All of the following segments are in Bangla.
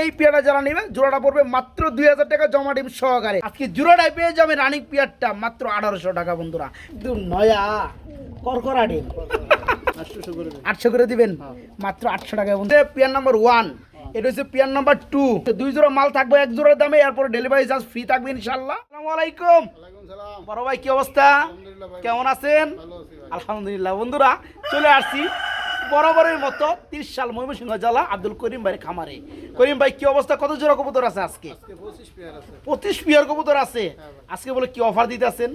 এই পেয়ারটা যারা নেবে জোড়াটা পড়বে মাত্র দুই হাজার টাকা জমা ডিম সহকারে। আজকে জোড়াটাই পেয়ে যাবে রানিং পেয়ারটা মাত্র আঠারোশো টাকা বন্ধুরা। কিন্তু নয়া করকরা ডিম। আটশো করে দিবেন? মাত্র আটশো টাকা বন্ধু পেয়ার নাম্বার ওয়ান এটা হচ্ছে পেয়ার নাম্বার টু দুই জোড়া মাল থাকবে এক জোড়ার দামে এরপর ডেলিভারি চার্জ ফ্রি থাকবে ইনশাল্লাহ আসসালামু আলাইকুম। বড় ভাই কি অবস্থা? কেমন আছেন? আলহামদুলিল্লাহ বন্ধুরা। চলে আসছি বরাবরের মতো তিরিশ সাল ময়মনসিংহ জেলা আব্দুল করিম ভাইয়ের খামারে। করিম ভাই কি অবস্থা? কত জোড়া কবুতর আছে আজকে? পঁচিশ পিয়ার কবুতর আছে? আজকে বলে কি অফার দিতে আছেন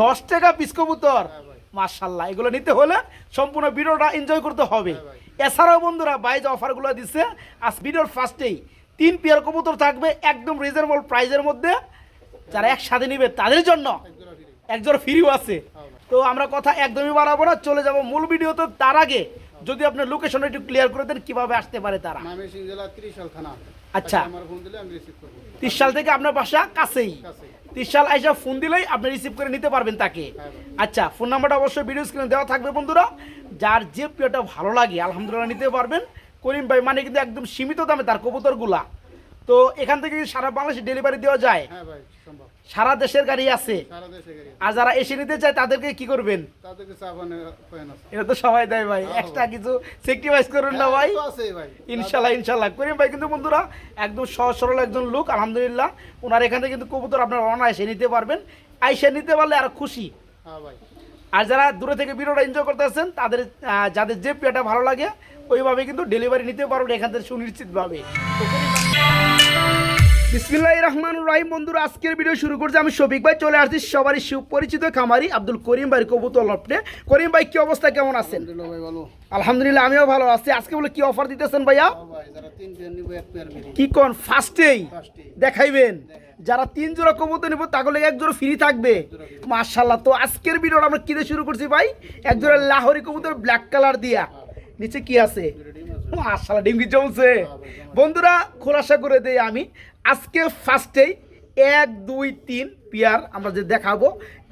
দশ টাকা পিস কবুতর? মার্শাল্লাহ এগুলো নিতে হলে সম্পূর্ণ ভিডিওটা এনজয় করতে হবে। এছাড়াও বন্ধুরা বাইজ অফারগুলো দিচ্ছে আজ ভিডিওর ফার্স্টেই তিন পেয়ার কবুতর থাকবে একদম রিজনেবল প্রাইজের মধ্যে। যারা একসাথে নিবে তাদের জন্য একজোড়া ফ্রিও আছে। তো আমরা কথা একদমই বাড়াবো না চলে যাব মূল ভিডিওতে। তার আগে যদি আপনার লোকেশনটা একটু ক্লিয়ার করে দেন কীভাবে আসতে পারে তারা? ময়মনসিংহ জেলা ত্রিশাল থানা। আচ্ছা। থেকে আপনার বাসা কাছেই। কাছেই। তিরিশ সাল আইসা ফোন দিলেই আপনি রিসিভ করে নিতে পারবেন তাকে। হ্যাঁ, আচ্ছা ফোন নাম্বারটা অবশ্যই ভিডিও স্ক্রিনে দেওয়া থাকবে বন্ধুরা। যার যে প্রিয়টা ভালো লাগে আলহামদুলিল্লাহ নিতে পারবেন। করিম ভাই মানে কিন্তু একদম সীমিত দামে তার কবুতরগুলা। তো এখান থেকে সারা বাংলাদেশে ডেলিভারি দেওয়া যায় হ্যাঁ ভাই সম্ভব। সারা দেশের গাড়ি আছে। আর যারা এসে নিতে চায় তাদেরকে কি করবেন? এটা তো সবাই দেয় ভাই। এক্সট্রা কিছু সেক্রিফাইস করুন না ভাই। হ্যাঁ, ভাই। ইনশাল্লাহ ইনশাল্লাহ। করিম ভাই কিন্তু বন্ধুরা একদম সহজ সরল একজন লোক আলহামদুলিল্লাহ। ওনার এখান থেকে কিন্তু কবুতর আপনার অনায়াসে নিতে পারবেন। আইসে নিতে পারলে আর খুশি। হ্যাঁ ভাই। আর যারা দূরে থেকে ভিডিওটা এনজয় করতে আসছেন তাদের যাদের যে পেয়াটা ভালো লাগে ওইভাবে কিন্তু ডেলিভারি নিতে পারবেন এখান থেকে সুনিশ্চিতভাবে। বিসমিল্লাহ রহমান রাহিম। বন্ধুরা আজকের ভিডিও শুরু করছি। আমি শফিক ভাই চলে আসছি সবারই সুপরিচিত খামারি আব্দুল করিম ভাই কবুতর লপটে করিম ভাই কি অবস্থা? কেমন আছেন? আলহামদুলিল্লাহ আমিও ভালো আছি। আজকে বলে কি অফার দিতেছেন ভাইয়া? হ্যাঁ কি কোন? ফার্স্টেই। দেখাইবেন। যারা তিন জোড়া কবুতর নিব তাহলে এক জোড়া ফ্রি থাকবে। মার্শাল্লাহ তো আজকের ভিডিওটা আমরা কি দিয়ে শুরু করছি ভাই? এক জোড়া লাহোরি কবুতর ব্ল্যাক কালার দিয়া। নিচে কি আছে? মার্শাল্লাহ ডিমকি জমছে। বন্ধুরা খোলাসা করে দেই আমি। আজকে ফার্স্টেই এক দুই তিন পিয়ার আমরা যে দেখাবো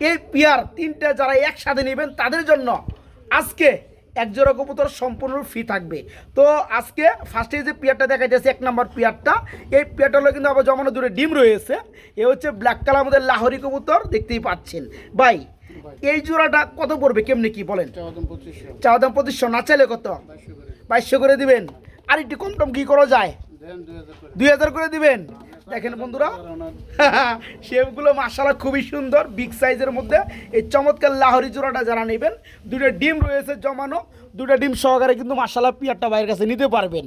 এই পিয়ার তিনটা যারা একসাথে নেবেন তাদের জন্য আজকে এক জোড়া কবুতর সম্পূর্ণ ফ্রি থাকবে। তো আজকে ফার্স্টে যে পেয়ারটা দেখা যাচ্ছে এক নম্বর পেয়ারটা এই পেয়ারটা হলো কিন্তু আবার জমানো দূরে ডিম রয়েছে। এ হচ্ছে ব্ল্যাক কালার আমাদের লাহরি কবুতর দেখতেই পাচ্ছেন। বাই এই জোড়াটা কত পড়বে কেমনি কি বলেন? চা দাম পঁচিশশো। চাওয়া দাম পঁচিশশো না চাইলে কত? বাইশশো করে দিবেন। আর একটু কম টম কি করা যায়? দুই হাজার করে। দিবেন? দেখেন বন্ধুরা শেপগুলো মাসালা খুবই সুন্দর বিগ সাইজের মধ্যে। এই চমৎকার লাহরি জোড়াটা যারা নেবেন দুটো ডিম রয়েছে জমানো দুটো ডিম সহকারে কিন্তু মাসালা পিয়ারটা বাইরের কাছে নিতে পারবেন।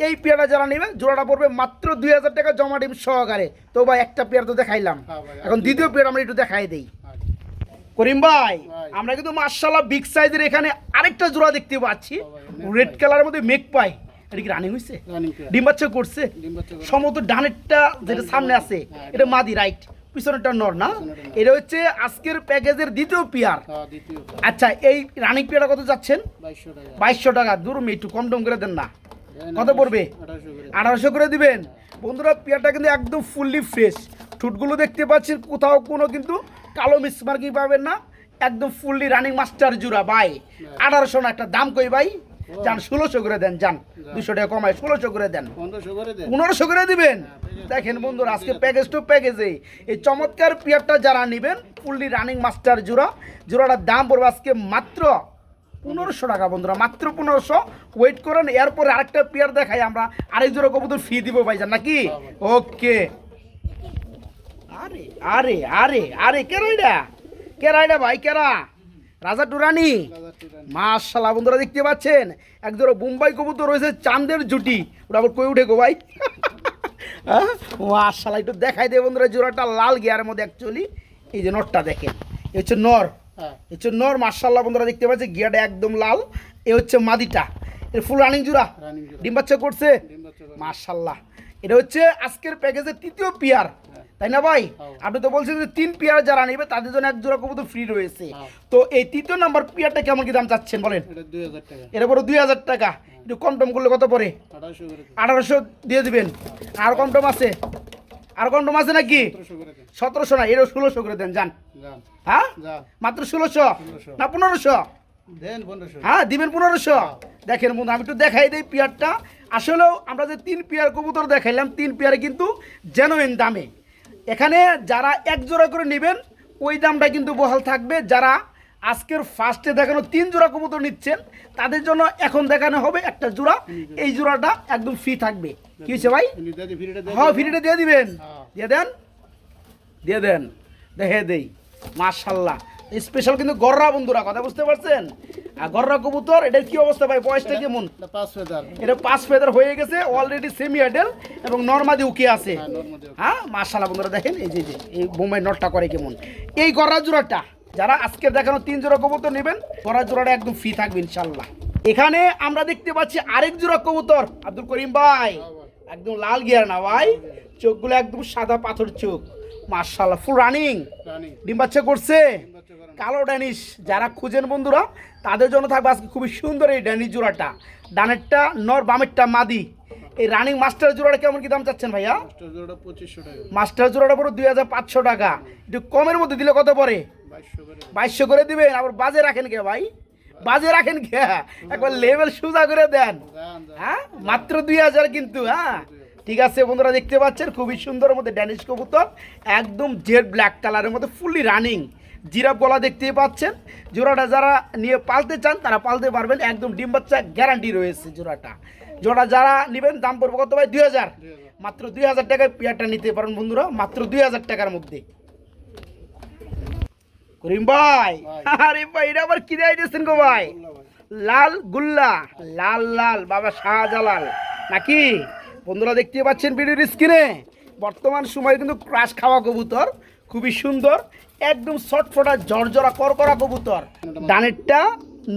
এই পেয়ারটা যারা নেবেন জোড়াটা পড়বে মাত্র দুই হাজার টাকা জমা ডিম সহকারে। তো ভাই একটা পেয়ার তো দেখাইলাম। হ্যাঁ এখন দ্বিতীয় পেয়ার আমরা একটু দেখাই দিই। আচ্ছা। করিম ভাই। আমরা কিন্তু মার্শাল্লাহ বিগ সাইজের এখানে আরেকটা জোড়া দেখতে পাচ্ছি। রেড কালারের মধ্যে মেক পাই। এটা কি রানিং হয়েছে ডিম বাচ্চা করছে। সম্ভবত ডানেরটা যেটা সামনে আছে হ্যাঁ, এটা মাদি রাইট পিছনেরটা নর না? এটা হচ্ছে আজকের প্যাকেজের দ্বিতীয় পিয়ার। হ্যাঁ আচ্ছা এই রানিং পিয়ারটা কত যাচ্ছেন? বাইশশো টাকা। দূর একটু কম টম করে দেন না। কত পড়বে? আঠারোশো করে। আঠারোশো করে দিবেন। বন্ধুরা পেয়ারটা কিন্তু একদম ফুললি ফ্রেশ ঠুটগুলো দেখতে পাচ্ছেন কোথাও কোনো কিন্তু কালো মিসমার্কিং পাবেন না। একদম ফুললি রানিং মাস্টার জুরা ভাই আঠারোশো না একটা দাম কই ভাই? যান ষোলোশো করে দেন যান। দুশো টাকা কমায় ষোলোশো করে দেন। পনেরোশো করে করে দিবেন? দেখেন বন্ধুরা আজকে প্যাকেজ টু প্যাকেজে এই। চমৎকার পিয়ারটা যারা নেবেন ফুললি রানিং মাস্টার জোড়া। জোড়াটার দাম পড়বে আজকে মাত্র পনেরোশো টাকা বন্ধুরা মাত্র পনেরোশো। ওয়েট করেন এরপরে আরেকটা পেয়ার দেখাই আমরা। আরেক জোড়া কবুতর ফি দিব ভাইজান নাকি? ওকে আরে আরে আরে আরে কেরা এটা কেরা এটা ভাই কেরা? রাজা টুরানি মাশাল্লাহ বন্ধুরা দেখতে পাচ্ছেন? একজোড়া বোম্বাই কবুতর রয়েছে চাঁদের জুটি। ওটা আবার কই উঠে গো ভাই? হ্যাঁ? মাশাল্লাহ একটু দেখাই দে বন্ধুরা জোড়াটা লাল গিয়ারের মধ্যে অ্যাকচুয়ালি এই যে নরটা দেখেন এ হচ্ছে নর। হ্যাঁ। এ হচ্ছে নর মাশাল্লাহ বন্ধুরা দেখতে পাচ্ছেন গিয়াটা একদম লাল। এ হচ্ছে মাদিটা। এর ফুল রানিং জোড়া? ডিম বাচ্চা করছে? মাশাল্লাহ। এটা হচ্ছে আজকের প্যাকেজের তৃতীয় পিয়ার। তাই না ভাই? হ্যাঁ। আপনি তো বলছেন যে তিন পিয়ার যারা নেবে তাদের জন্য এক জোড়া কবুতর ফ্রি রয়েছে। হ্যাঁ। তো এই তৃতীয় নাম্বার পিয়ারটা কেমন কি দাম চাচ্ছেন বলেন? এটা পরে দুই হাজার টাকা। একটু কম টম করলে কত পরে আঠারোশো দিয়ে দিবেন। আর কম টম আছে? আর কম টম আছে নাকি? সতেরোশো না এটা ষোলোশো করে দেন যান। হ্যাঁ? মাত্র ষোলোশো? ষোলোশো। না পনেরোশো? হ্যাঁ দিবেন পনেরোশো? দেখেন বন্ধু আমি একটু দেখাই দিই পিয়ারটা। আসলেও আমরা যে তিন পেয়ার কবুতর দেখাইলাম তিন পেয়ারে কিন্তু জেনুইন দামে। এখানে যারা এক জোড়া করে নেবেন ওই দামটা কিন্তু বহাল থাকবে। যারা আজকের ফার্স্টে দেখানো তিন জোড়া কবুতর নিচ্ছেন তাদের জন্য এখন দেখানো হবে একটা জোড়া। এই জোড়াটা একদম ফ্রি থাকবে। কি হয়েছে ভাই? হ্যাঁ ফ্রিটা দিয়ে দিবেন। দিয়ে দেন। দিয়ে দেন। দেখে দেই। মাশাল্লাহ। স্পেশাল কিন্তু গররা বন্ধুরা কথা বুঝতে পারছেন? আর গররা কবুতর এটা কি অবস্থা ভাই? বয়সটা কেমন? এটা পাঁচ ফেদার। এটা পাঁচ ফেদার হয়ে গেছে অলরেডি সেমি অ্যাডেল এবং নর্মাদি উকে আছে। হ্যাঁ নর্মাদি হ্যাঁ বন্ধুরা দেখেন এই যে যে এই বোম্বাই নটটা করে কেমন। এই গররা জোড়াটা যারা আজকে দেখানো তিন জোড়া কবুতর নেবেন গররা জোড়াটা একদম ফ্রি থাকবে ইনশাল্লাহ এখানে আমরা দেখতে পাচ্ছি আরেক জোড়া কবুতর আব্দুল করিম ভাই। একদম লাল গিয়ার না ভাই? চোখগুলো একদম সাদা পাথর চোখ। মার্শাল্লাহ ফুল রানিং রানি ডিম বাচ্চা করছে কালো ড্যানিশ যারা খুঁজেন বন্ধুরা তাদের জন্য থাকবে আজকে খুবই সুন্দর এই ড্যানিশ জোড়াটা। ডানেরটা নর বামেরটা মাদি। এই রানিং মাস্টার জোড়াটা কেমন কি দাম চাচ্ছেন ভাইয়া? মাস্টার জোড়াটা পুরো দুই হাজার পাঁচশো টাকা। একটু কমের মধ্যে দিলে কত পরে বাইশশো করে দিবেন। আবার বাজে রাখেন কে ভাই? বাজে রাখেন কে? একবার লেভেল সোজা করে দেন। হ্যাঁ? মাত্র দুই হাজার কিন্তু হ্যাঁ? ঠিক আছে বন্ধুরা দেখতে পাচ্ছেন খুবই সুন্দর মধ্যে ড্যানিশ কবুতর। একদম জেড ব্ল্যাক কালারের মধ্যে ফুললি রানিং। জিরাফ গলা দেখতেই পাচ্ছেন। জোড়াটা যারা নিয়ে পালতে চান তারা পালতে পারবেন। একদম ডিম বাচ্চা গ্যারান্টি রয়েছে জোড়াটা। জোড়া যারা নেবেন দাম পড়বে কত ভাই? দুই হাজার। মাত্র দুই হাজার টাকায় পেয়ারটা নিতে পারেন বন্ধুরা মাত্র দুই হাজার টাকার মধ্যে। করিম ভাই। আরে ভাই এটা আবার কি দেয় দিয়েছেন গো ভাই? ভাই। লাল গুল্লা লাল লাল বাবা শাহজালাল। নাকি? বন্ধুরা দেখতে পাচ্ছেন ভিডিওর স্ক্রিনে বর্তমান সময়ে কিন্তু ক্রাশ খাওয়া কবুতর। খুবই সুন্দর একদম শর্টফটা জর্জরা করকরা কবুতর। ডানেরটা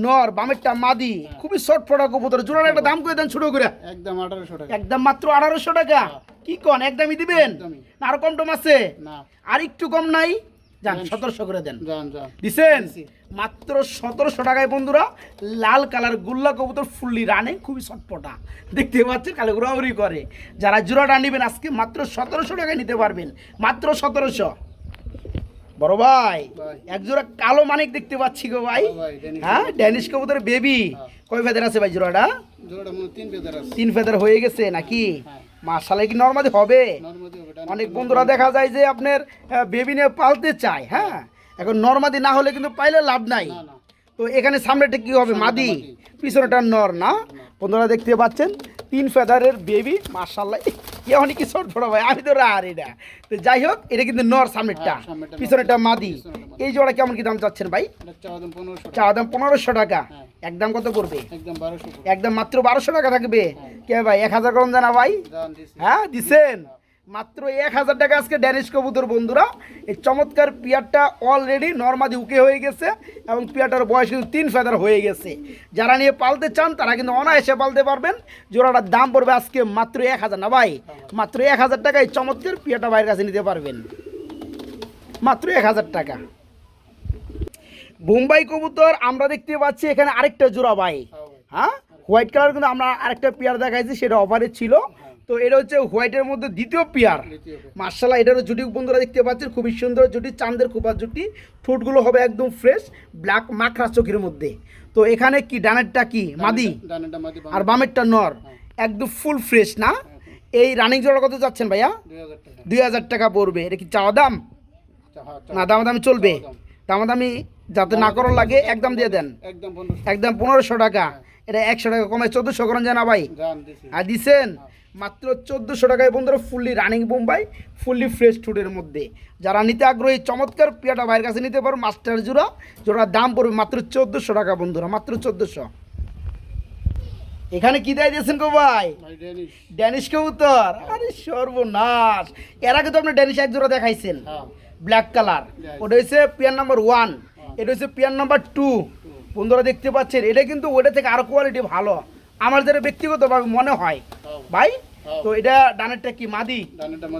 নর বামেরটা মাদি খুবই শর্টফটা কবুতর। জোড়ার একটা দাম করে দেন ছোট করে? একদম আঠারোশো টাকা। একদম মাত্র আঠারোশো টাকা? কি কন একদমই দিবেন। না আরও কম টম আছে? আর একটু কম নাই? যান সতেরোশো করে দেন। দিছেন? মাত্র সতেরোশো টাকায় বন্ধুরা লাল কালার গুল্লা কবুতর ফুললি রানে খুবই চটপটা দেখতে পাচ্ছেন কালে ঘোরাঘুরি করে। যারা জোড়াটা নেবেন আজকে মাত্র সতেরোশো টাকায় নিতে পারবেন। মাত্র সতেরোশো। বড় ভাই ভাই। এক জোড়া কালো মানিক দেখতে পাচ্ছি গো ভাই। হ্যাঁ ড্যানিশ কবুতর বেবি হ্যাঁ। কয় ফেদার আছে ভাই জোড়াটা? তিন ফেদার হয়ে গেছে নাকি? হ্যাঁ। মাসালে কি নর্মালি হবে? নর্মাদি হবে অনেক বন্ধুরা দেখা যায় যে আপনার বেবি নিয়ে পালতে চায় হ্যাঁ? এখন নর্মাদি না হলে কিন্তু পাইলে লাভ নাই। তো এখানে সামনেটা কি হবে? মাদি। পিছনেটা নর না। বন্ধুরা দেখতে পাচ্ছেন তিন ফেদারের বেবি মার্শাল্লাহ কে অনেক কি ছোট ছোট ভাই আমি তো আর এটা। তো যাই হোক এটা কিন্তু নর সামনেরটা হ্যাঁ, সামনেরটা পিছনেটা মাদি। পিছনেরটা মাদি। এই জোড়া কেমন কি দাম চাচ্ছেন ভাই? চা দাম পনেরোশো টাকা। হ্যাঁ। একদম কত করবে একদম মাত্র বারোশো টাকা থাকবে। কে ভাই এক হাজার কম জানা ভাই? হ্যাঁ দিছেন? মাত্র এক হাজার টাকা আজকে ড্যানিশ কবুতর বন্ধুরা। এই চমৎকার পিয়ারটা অলরেডি নর্মাদি উকে হয়ে গেছে এবং পিয়ারটার বয়স কিন্তু তিন ফেদার হয়ে গেছে। যারা নিয়ে পালতে চান তারা কিন্তু অনায়াসে পালতে পারবেন। জোড়াটার দাম পড়বে আজকে মাত্র এক হাজার। না ভাই মাত্র এক হাজার টাকা এই চমৎকার পিয়ারটা বাইরের কাছে নিতে পারবেন। মাত্র এক হাজার টাকা। বোম্বাই কবুতর আমরা দেখতে পাচ্ছি এখানে আরেকটা জোড়া ভাই। হ্যাঁ হ্যাঁ? হোয়াইট কালার কিন্তু আমরা আরেকটা পেয়ার দেখাইছি সেটা অফারে ছিল। তো এটা হচ্ছে হোয়াইটের মধ্যে দ্বিতীয় পেয়ার। মার্শাল্লাহ এটারও জুটি বন্ধুরা দেখতে পাচ্ছেন খুবই সুন্দর জুটি চাঁদের খোপার জুটি। ঠোঁটগুলো হবে একদম ফ্রেশ ব্ল্যাক মাখরা চোখের মধ্যে। তো এখানে কি ডানেরটা কি? মাদি? আর বামেরটা। নর। একদম ফুল ফ্রেশ না? এই রানিং জোড়া কত যাচ্ছেন ভাইয়া? দুই হাজার টাকা। পড়বে। এটা কি চাওয়া দাম? হ্যাঁ, না দামাদামি চলবে। দাম। দামাদামি যাতে না করার লাগে একদম দিয়ে দেন। একদম পনেরোশো টাকা। এটা একশো টাকা কমে চোদ্দোশো করেন জানা ভাই। আর দিছেন? মাত্র চোদ্দোশো টাকায় বন্ধুরা fully running Bombay fully fresh ফুডের মধ্যে। যারা নিতে আগ্রহী চমৎকার পিয়াটা ভাইয়ের কাছে নিতে পারো মাস্টার জোড়া জোড়ার দাম পড়বে মাত্র চোদ্দোশো টাকা বন্ধুরা মাত্র চোদ্দোশো। এখানে কি দেয় দিয়েছেন গো ভাই? ড্যানিশ কবুতর। আরে সর্বনাশ। এর আগে তো আপনি ড্যানিশ এক জোড়া দেখাইছেন। হ্যাঁ। ব্ল্যাক কালার ওটা হচ্ছে পিয়ার নাম্বার ওয়ান এটা হচ্ছে পিয়ার নাম্বার টু বন্ধুরা দেখতে পাচ্ছেন এটা কিন্তু ওটা থেকে আরও কোয়ালিটি ভালো। আমার যেটা ব্যক্তিগতভাবে মনে হয় হ্যাঁ। ভাই হ্যাঁ। তো এটা ডানেরটা কি মাদি?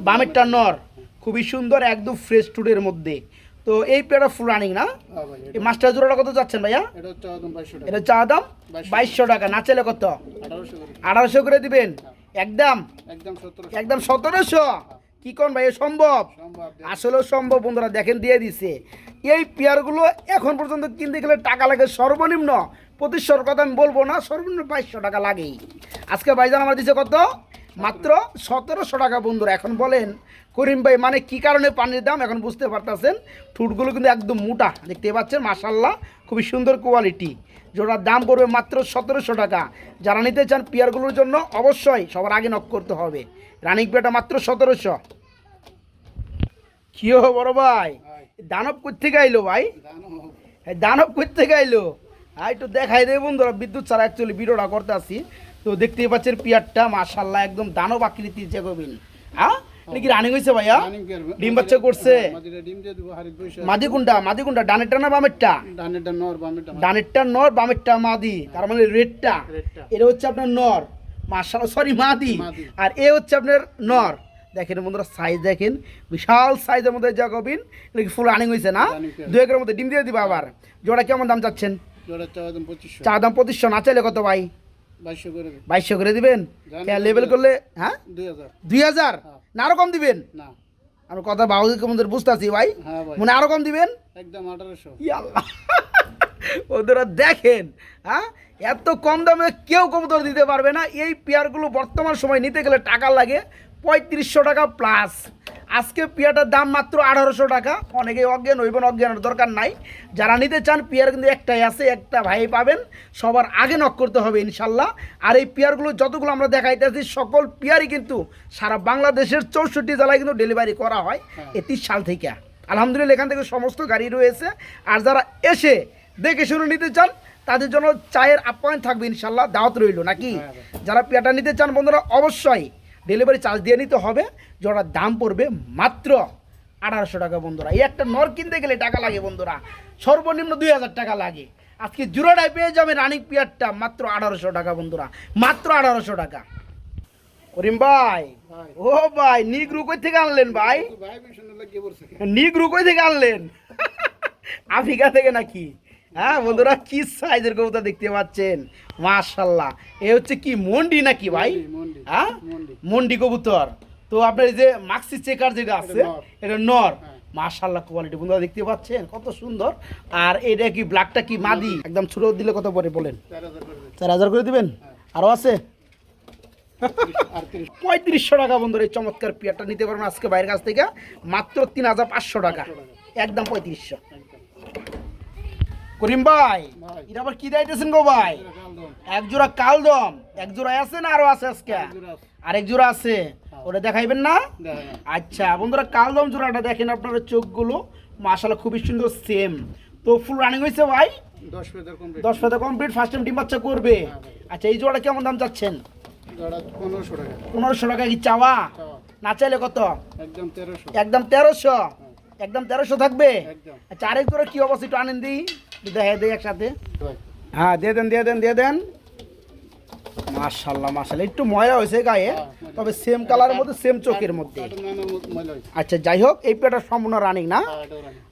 বামেরটা নর। খুবই সুন্দর একদম ফ্রেশ টুডের মধ্যে। তো এই পেয়ারটা ফুল রানিং না? হ্যাঁ এই মাস্টার জোড়াটা কত যাচ্ছেন ভাইয়া? এটা চা দাম বাইশশো। টাকা। না চাইলে কত? আঠারোশো করে। দিবেন? একদম? একদম একদম সতেরোশো? কি কোন ভাই সম্ভব? আসলে আসলেও সম্ভব বন্ধুরা দেখেন দিয়ে দিছে। এই পেয়ারগুলো এখন পর্যন্ত কিনতে গেলে টাকা লাগে সর্বনিম্ন প্রতিশ্বর কথা আমি বলব না সর্বনিম্ন বাইশশো টাকা লাগেই। আজকে ভাইজান আমার দিছে কত? মাত্র সতেরোশো টাকা বন্ধুরা। এখন বলেন করিম ভাই মানে কি কারণে পানির দাম? এখন বুঝতে পারতেছেন ঠুটগুলো কিন্তু একদম মোটা। দেখতে পাচ্ছেন মাসাল্লাহ খুবই সুন্দর কোয়ালিটি যেটার দাম করবে মাত্র সতেরোশো টাকা। যারা নিতে চান পেয়ারগুলোর জন্য অবশ্যই সবার আগে নক করতে হবে। রানিং পেয়ারটা মাত্র সতেরোশো। কি হো বড় ভাই? দানব কোথেকে আইলো ভাই? দানব। কোথেকে আইলো? হ্যাঁ একটু দেখাই দেয় বন্ধুরা বিদ্যুৎ ছাড়া অ্যাকচুয়ালি ভিডিওটা করতে আসি। তো দেখতেই পাচ্ছেন পিয়ারটা মাশাল্লাহ একদম দানব আকৃতির যে কবিন হ্যাঁ? নাকি রানিং হয়েছে ভাইয়া? ডিম বাচ্চা করছে? হ্যাঁ। মাদি কোনটা? মাদি কোনটা? ডানেরটা না বামেরটা? ডানেরটা নর, বামেরটা মাদি। তার মানে রেডটা। এটা হচ্ছে আপনার নর। মাশাল্লাহ সরি মাদি। আর এ হচ্ছে আপনার নর। দেখেন বন্ধুরা সাইজ দেখেন। বিশাল সাইজের মধ্যে জাগবিন এটা কি ফুল রানিং হয়েছে না? দু একের মধ্যে ডিম দিয়ে দিবা আবার। জোড়া কেমন দাম চাচ্ছেন? জোড়া চাওয়া দাম 2500, চা দাম পঁচিশশো না চাইলে কত ভাই? 2200 করে দে। বাইশশো করে দিবেন। জানি। করলে? হ্যাঁ? দুই হাজার। হ্যাঁ। না আরও কম দিবেন? না, আমি কথা ভাই। হ্যাঁ মনে আরও কম দিবেন? একদম 1800 ওদেরা দেখেন হ্যাঁ? এত কম দামে কেউ কবুতর দিতে পারবে না। এই পেয়ারগুলো বর্তমান সময় নিতে গেলে টাকা লাগে। পঁয়ত্রিশশো টাকা প্লাস আজকে পেয়ারটার দাম মাত্র আঠারোশো টাকা। অনেকেই অজ্ঞান হইবেন অজ্ঞানের দরকার নাই। যারা নিতে চান পেয়ার কিন্তু একটাই আছে একটা ভাই পাবেন। সবার আগে নক করতে হবে ইনশাল্লাহ। আর এই পেয়ারগুলো যতগুলো আমরা দেখাইতেছি সকল পেয়ারই কিন্তু সারা বাংলাদেশের চৌষট্টি জেলায় কিন্তু ডেলিভারি করা হয় হ্যাঁ। এই তিরিশ সাল থেকে। আলহামদুলিল্লাহ এখান থেকে সমস্ত গাড়ি রয়েছে। আর যারা এসে দেখে শুনে নিতে চান তাদের জন্য চায়ের আপ্যায়ন থাকবে ইনশাল্লাহ। দাওয়াত রইল নাকি? হ্যাঁ। যারা পেয়াটা নিতে চান বন্ধুরা অবশ্যই ডেলিভারি চার্জ দিয়ে নিতে হবে। যেটার দাম পড়বে মাত্র আঠারোশো টাকা বন্ধুরা। এই একটা নর কিনতে গেলে টাকা লাগে বন্ধুরা। সর্বনিম্ন দুই হাজার টাকা লাগে। আজকে জুড়োটায় পেয়ে যাবে রানিং পিয়ারটা মাত্র আঠারোশো টাকা বন্ধুরা। মাত্র আঠারোশো টাকা। করিম ভাই। ও ভাই নিগ্রু কই থেকে আনলেন ভাই। নিগ্রু কই থেকে আনলেন। আফ্রিকা থেকে নাকি? হ্যাঁ বন্ধুরা কি সাইজের কবুতর দেখতে পাচ্ছেন? মাশাল্লাহ এ হচ্ছে কি মন্ডি নাকি ভাই? হ্যাঁ? মন্ডি। কবুতর। তো আপনার এই যে মাক্সি চেকার যেটা আছে এটা নর। হ্যাঁ। মাশাল্লাহ কোয়ালিটি বন্ধুরা দেখতে পাচ্ছেন? কত সুন্দর। আর এটা কি ব্ল্যাকটা কি মাদি? একদম ছোট দিলে কত পরে বলেন? 4000 করে দে। চার হাজার করে দিবেন? আরও আছে? পঁয়ত্রিশশো টাকা বন্ধুরা এই চমৎকার পেয়ারটা নিতে পারবেন আজকে বাইরের কাছ থেকে। মাত্র তিন হাজার পাঁচশো টাকা। একদম পঁয়ত্রিশশো। করিম ভাই। এটা আবার কি দাইতেছেন গো ভাই। এক জোড়া কালদম। এক জোড়া আছে না আরও আছে আজকে। আরেক জোড়া আছে। ওটা দেখাইবেন না? আচ্ছা বন্ধুরা কালদম জোড়াটা দেখেন আপনারা চোখগুলো। মাশাআল্লাহ খুবই সুন্দর সেম তো ফুল রানিং হয়েছে ভাই? 10 ফেদার complete। দশ পাতা কমপ্লিট ফার্স্ট টাইম ডিম বাচ্চা করবে। হ্যাঁ আচ্ছা এই জোড়াটা কেমন দাম চাচ্ছেন? জোড়া 1500 টাকা। পনেরোশো টাকা কি চাওয়া। না চাইলে কত? একদম 1300 একদম তেরোশো? একদম তেরোশো থাকবে? আচ্ছা আরেক জোড়া কি অবস্থা একটু আনেন দিই দেখে দিই একসাথে। হ্যাঁ দিয়ে দেন দিয়ে দেন দিয়ে দেন। মাশাল্লাহ মাশাল্লাহ একটু ময়লা হয়েছে গায়ে তবে সেম কালারের মধ্যে সেম চোখের মধ্যে। আচ্ছা যাই হোক এই পেটা সম্পূর্ণ রানিং না? হ্যাঁ,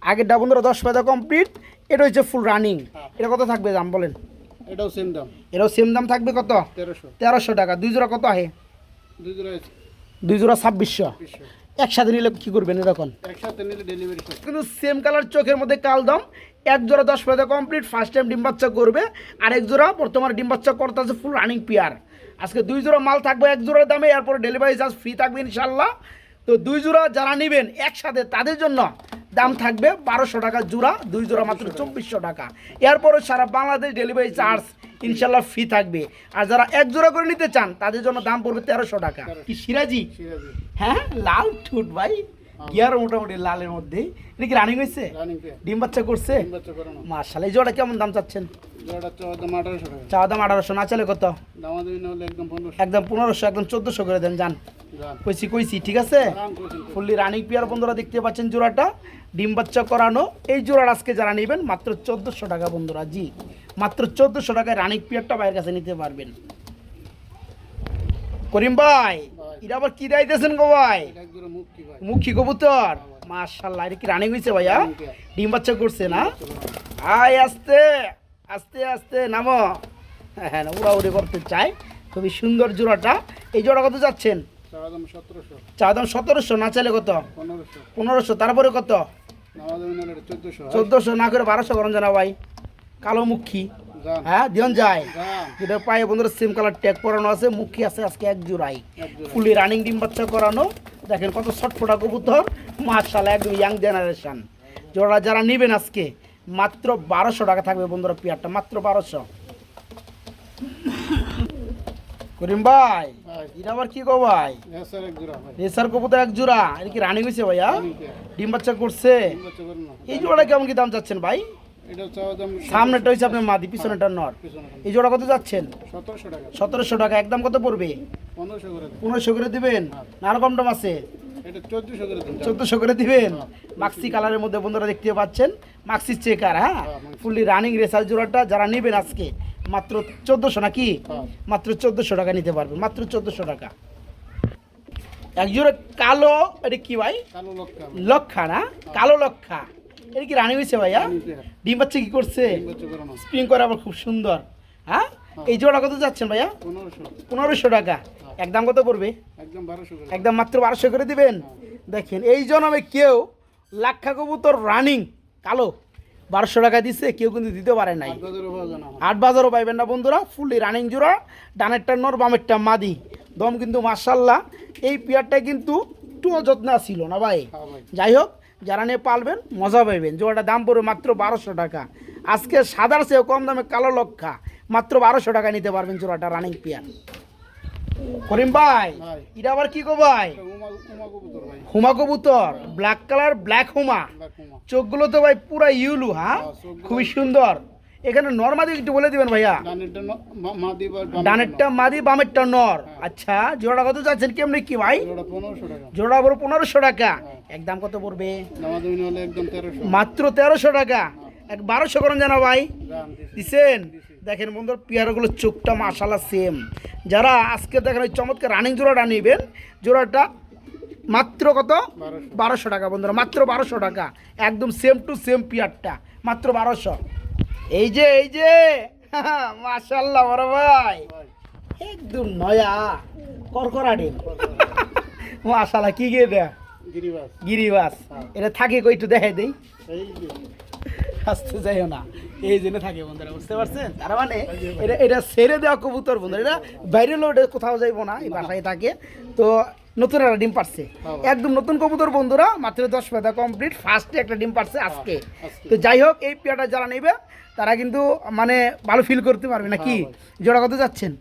আগেরটা বন্ধুরা দশ পেটা কমপ্লিট এটা হচ্ছে ফুল রানিং হ্যাঁ। এটা কত থাকবে দাম বলেন? এটাও same দাম, এটাও সেম দাম থাকবে কত? 1300 তেরোশো টাকা। দুই জোড়া কত আহে? দুই জোড়া আছে, দুই জোড়া ছাব্বিশশো। একসাথে নিলে কি করবেন এরকম? একসাথে নিলে ডেলিভারি কিন্তু সেম কালার চোখের মধ্যে কাল দাম এক জোড়া দশ পেতে কমপ্লিট ফার্স্ট টাইম ডিম বাচ্চা করবে আর এক জোড়া বর্তমানে ডিম বাচ্চা করতে আছে ফুল রানিং পেয়ার আজকে দুই জোড়া মাল থাকবে এক জোড়ার দামে এরপরে ডেলিভারি চার্জ ফ্রি থাকবে ইনশাল্লাহ তো দুই জোড়া যারা নেবেন একসাথে তাদের জন্য দাম থাকবে বারোশো টাকা জোড়া দুই জোড়া মাত্র চব্বিশশো টাকা। এরপরে সারা বাংলাদেশ ডেলিভারি চার্জ ইনশাল্লাহ ফ্রি থাকবে। আর যারা এক জোড়া করে নিতে চান তাদের জন্য দাম পড়বে তেরোশো টাকা। কি সিরাজি? সিরাজি। হ্যাঁ লাল ঠুট ভাই। গিয়ার মোটামুটি লালের মধ্যে এটা কি রানিং হয়েছে? ডিম বাচ্চা করছে? মার্শাল এই জোড়া কেমন দাম চাচ্ছেন? চাওয়া দাম 1800 টাকা। চাওয়া দাম আঠারোশো না চলে কত? একদম পনেরোশো। একদম চোদ্দোশো করে দেন যান। কইছি কইছি ঠিক আছে? ফুললি রানিং পিয়ার বন্ধুরা দেখতে পাচ্ছেন জোড়াটা। ডিম বাচ্চা করানো। এই জোড়ার আজকে যারা নেবেন মাত্র চোদ্দোশো টাকা বন্ধুরা জি। মাত্র চোদ্দোশো টাকায় রানিং পিয়ারটা বাইরের কাছে নিতে পারবেন। করিম ভাই। এটা আবার কি দাইতেছেন গো ভাই? মুখী কবুতর? মাশাল্লাহ এটা কি রানিং হয়েছে ভাইয়া? ডিম বাচ্চা করছে না? আয় আস্তে আস্তে আস্তে নামো। হ্যাঁ উড়াউড়ি করতে চাই। খুবই সুন্দর জোড়াটা। এই জোড়া কত যাচ্ছেন? চাওয়া দাম সতেরোশো। চা দাম সতেরোশো না চাইলে কত? পনেরোশো। তারপরে কত? চোদ্দোশো না করে বারোশো করেন জানা ভাই। কালো মুখী। হ্যাঁ দিয়ন যায়। যেটা পায়ে বন্ধুরা সেম কালার ট্যাগ পরানো আছে মুখী আছে আজকে এক জোড়াই। ফুলি রানিং ডিম বাচ্চা করানো। দেখেন কত ছটফটা কবুতর। মার্শাল একদম ইয়াং জেনারেশন জোড়া যারা নেবেন আজকে মাত্র বারোশো টাকা থাকবে বন্ধুরা পেয়ারটা মাত্র বারোশো। করিম ভাই এটা আবার কি গো ভাই? রেসার কবুতর এক জোড়া। এটা কি রানিং হয়েছে ভাইয়া? ডিম বাচ্চা করছে। এই জোড়াটা কেমন কি দাম চাচ্ছেন ভাই? সামনেটা হচ্ছে আপনার মাদি পিছনেটা নর। পিছনে এই জোড়া কত যাচ্ছেন? সতেরোশো টাকা। একদম কত পড়বে? পনেরোশো করে দিবেন। আরও কম আছে? চোদ্দোশো করে দিবেন। মাক্সি কালারের মধ্যে বন্ধুরা দেখতে পাচ্ছেন। মাক্সি চেকার হ্যাঁ? ফুললি রানিং রেসার জোড়াটা যারা নেবেন আজকে মাত্র চোদ্দোশো নাকি? হ্যাঁ। মাত্র চোদ্দোশো টাকা নিতে পারবে মাত্র চোদ্দোশো টাকা। এক জোড়া কালো এটা কি ভাই? লক্ষা না? কালো লক্ষা। এটা কি রানিং হয়েছে ভাইয়া? ডিম বাচ্চা কি করছে? স্প্রিং করে আবার খুব সুন্দর। হ্যাঁ? এই জোড়া কত যাচ্ছেন ভাইয়া? পনেরোশো। টাকা। একদম কত পড়বে? একদম মাত্র বারোশো করে দিবেন? দেখেন এই জন্মে কেউ লাক্ষা কবুতর রানিং কালো বারোশো টাকা দিচ্ছে কেউ কিন্তু দিতে পারে নাই। আট বাজারও পাইবেন না বন্ধুরা ফুললি রানিং জোড়া ডানেরটা নর বামেরটা মাদি। দম কিন্তু মার্শাল্লাহ এই পেয়ারটা কিন্তু একটুও যত্ন ছিল না হ্যাঁ ভাই। যাই হোক যারা নিয়ে পালবেন মজা পাইবেন। জোড়াটা দাম পড়বে মাত্র বারোশো টাকা। আজকে সাদার চেয়েও কম দামে কালো লক্ষা মাত্র বারোশো টাকা নিতে পারবেন জোড়াটা রানিং পিয়ার করিম ভাই। এটা আবার কি গো ভাই? হুমা কবুতর ব্ল্যাক কালার ব্ল্যাক হুমা। চোখগুলো তো ভাই পুরা ইউলু হ্যাঁ? হ্যাঁ, খুবই সুন্দর। এখানে নর্মাদি একটু বলে দিবেন ভাইয়া। ডানেরটা মাদি বামেরটা নর। আচ্ছা জোড়া কত যাচ্ছেন কেমনি কি ভাই? জোড়া বড় পনেরোশো টাকা। একদম কত পড়বে? মাত্র তেরোশো টাকা। এক বারোশো করেন জানা ভাই। দিছেন? দেখেন বন্ধুর পেয়ারাগুলোর চোখটা মাশাল্লাহ সেম যারা আজকে দেখেন ওই চমৎকার রানিং জোড়াটা নেবেন জোড়াটা মাত্র কত? বারোশো। বারোশো টাকা বন্ধুরা মাত্র বারোশো টাকা। একদম সেম টু সেম পিয়ারটা। মাত্র বারোশো। এই যে এই যে। মাশাল্লাহ বড় ভাই। একদম নয়া করকরা ডিম। মাশাল্লাহ কি গিয়ে দেয়? গিরিবাস। গিরিবাস। এটা থাকে কই একটু দেখাই দেই। আসতে যাইও না। এই জন্য থাকে বন্ধুরা বুঝতে পারছেন? তার মানে এটা এটা ছেড়ে দেওয়া কবুতর বন্ধুরা। এটা বাইরে লোড কোথাও যাইবো না এই বাসায় থাকে। তো নতুন একটা ডিম পারছে। হ্যাঁ। একদম নতুন কবুতর বন্ধুরা মাত্র দশ পাতা কমপ্লিট ফার্স্টে একটা ডিম পারছে আজকে। তো যাই হোক এই পেয়াটা যারা নেবে তারা কিন্তু মানে ভালো ফিল করতে পারবে না কি হ্যাঁ জোড়া কত যাচ্ছেন?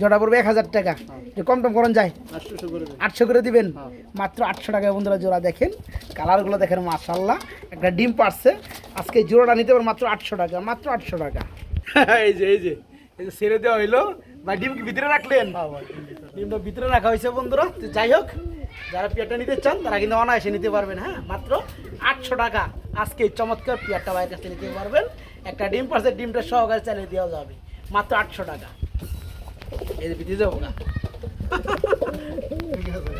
জোড়া পড়বে এক হাজার টাকা। যে কম টম করুন যায়। আটশো করে দিবেন? হ্যাঁ। মাত্র আটশো টাকায় বন্ধুরা জোড়া দেখেন। কালারগুলো দেখেন মাশাল্লাহ একটা ডিম পারছে। আজকে জোড়াটা নিতে পারেন মাত্র আটশো টাকা মাত্র আটশো টাকা। এই যে এই যে এই যে ছেড়ে দেওয়া হইল। বা ডিম কি ভিতরে রাখলেন? ডিমটা ভিতরে রাখা হয়েছে বন্ধুরা। যাই হোক যারা পেয়ারটা নিতে চান তারা কিন্তু অনায়াসে নিতে পারবেন হ্যাঁ? মাত্র আটশো টাকা। আজকে চমৎকার পেয়ারটা বাইরের কাছে নিতে পারবেন। একটা ডিম পারছে ডিমটা সহকারে চালিয়ে দেওয়া যাবে। মাত্র আটশো টাকা। এই ভিতরে যাব না।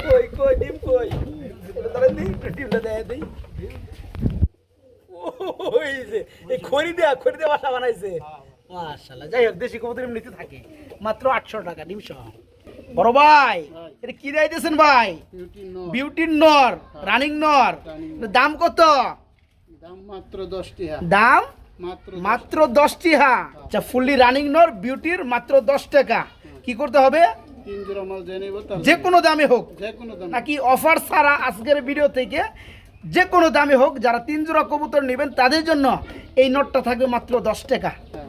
কই কই ডিম কই? এটা ধরে দিই ডিমটা দেয় দিই। ওই যে এই খড়ি দেয়া খড়ি দেওয়া বাসা বানাইছে। মাশাআল্লাহ যাই হোক দেশি কবুতর এমনিতে থাকে। মাত্র আটশো টাকা ডিম সহ। বড় ভাই এটা কি দিয়েছেন ভাই? বিউটির নর। রানিং নর দাম কত? দাম মাত্র দশটি হ্যাঁ। দাম? মাত্র মাত্র দশটি হা আচ্ছা ফুললি রানিং নর বিউটির মাত্র দশ টাকা। কি করতে হবে? যে কোনো দামে হোক। নাকি অফার ছাড়া আজকের ভিডিও থেকে যে কোনো দামে হোক যারা তিন জোড়া কবুতর নেবেন তাদের জন্য এই নোটটা থাকবে মাত্র দশ টাকা। হ্যাঁ।